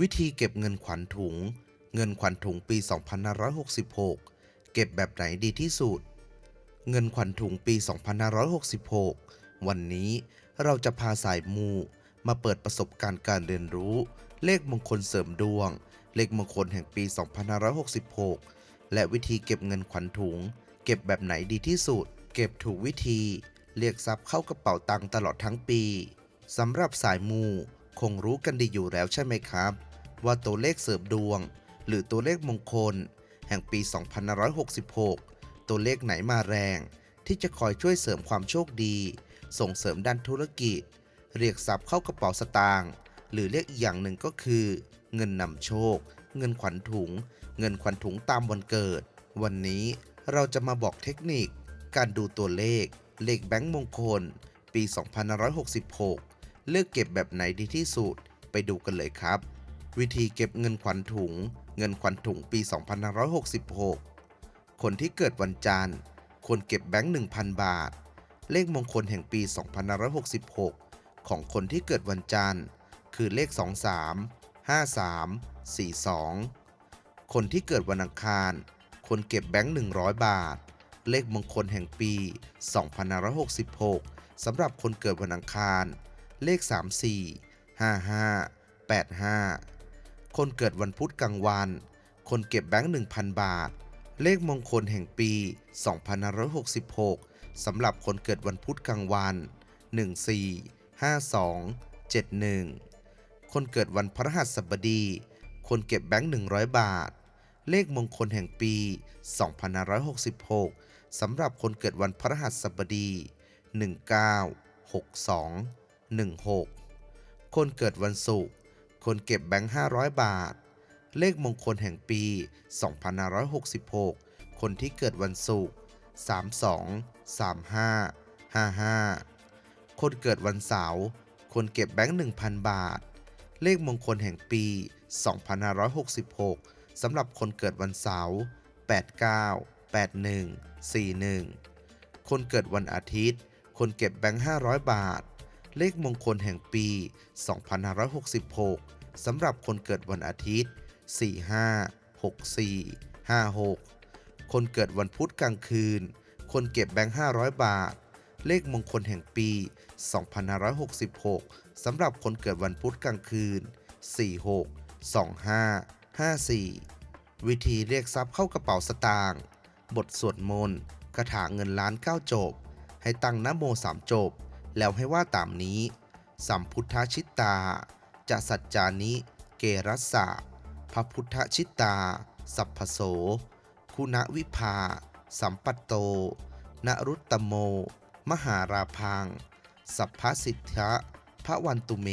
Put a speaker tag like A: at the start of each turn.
A: วิธีเก็บเงินขวัญถุง เงินขวัญถุงปี 2566 เก็บแบบไหนดีที่สุด เงินขวัญถุงปี 2566 วันนี้เราจะพาสายมูมาเปิดประสบการณ์การเรียนรู้ เลขมงคลเสริมดวง เลขมงคลแห่งปี 2566 และวิธีเก็บเงินขวัญถุง เก็บแบบไหนดีที่สุด เก็บถูกวิธี เรียกทรัพย์เข้ากระเป๋าตังค์ตลอดทั้งปีสำหรับสายมูคงรู้กันดีอยู่แล้วใช่ไหมครับ ว่าตัวเลขเสริมดวง หรือตัวเลขมงคล แห่งปี 2566 ตัวเลขไหนมาแรง ที่จะคอยช่วยเสริมความโชคดี ส่งเสริมด้านธุรกิจ เรียกทรัพย์เข้ากระเป๋าสตางค์หรือเรียกอีกอย่างหนึ่งก็คือ เงินนำโชค เงินขวัญถุง เงินขวัญถุงตามวันเกิด วันนี้เราจะมาบอกเทคนิค การดูตัวเลข เลขแบงก์มงคล ปี 2566 เลือกเก็บแบบไหนดีที่สุด ไปดูกันเลยครับ วิธีเก็บเงินขวัญถุง เงินขวัญถุงปี 2566 คนที่เกิดวันจันทร์ควรเก็บแบงค์ 1,000 บาท เลขมงคลแห่งปี 2566 ของคนที่เกิดวันจันทร์คือเลข 23 53 42 คนที่เกิดวันอังคารควรเก็บแบงค์ 100 บาท เลขมงคลแห่งปี 2566 สำหรับคนเกิดวันอังคาร เลข 34 55 85 คนเกิดวันพุธกลางวัน คนเก็บแบงค์ 1,000 บาท เลขมงคลแห่งปี 2566 สำหรับคนเกิดวันพุธกลางวัน 14 52 71 คนเกิดวันพฤหัสบดี คนเก็บแบงค์ 100 บาท เลขมงคลแห่งปี 2566 สำหรับคนเกิดวันพฤหัสบดี 19 62 16 คนเกิดวันศุกร์ คนเก็บแบงค์500 บาท เลขมงคลแห่งปี 2566 คนที่เกิดวันศุกร์ 32 35 55 คนเกิดวันเสาร์ คนเก็บแบงค์ 1,000 บาท เลขมงคลแห่งปี 2566 สำหรับคนเกิดวันเสาร์ 89 81 41 คนเกิดวันอาทิตย์ คนเก็บแบงค์ 500 บาท เลขมงคลแห่งปี 2566 สำหรับคนเกิดวันอาทิตย์ 45 64 56 คนเกิดวันพุธกลางคืน คนเก็บแบงค์500 บาท เลขมงคลแห่งปี 2566 สำหรับคนเกิดวันพุธกลางคืน 46 25 54 วิธีเรียกทรัพย์เข้ากระเป๋าสตางค์บทสวดมนต์คาถาเงินล้านเก้าจบ ให้ตั้งนโมสามจบ แล้วให้ว่าตามนี้ สัมพุทธชิตตา จะสัจจานิ เกรัสสะพระพุทธชิตตา สัพพโส คุณวิภา สัมปัตโต นรุตตโม มหาราพัง สัพพสิทธะพระวันตุเม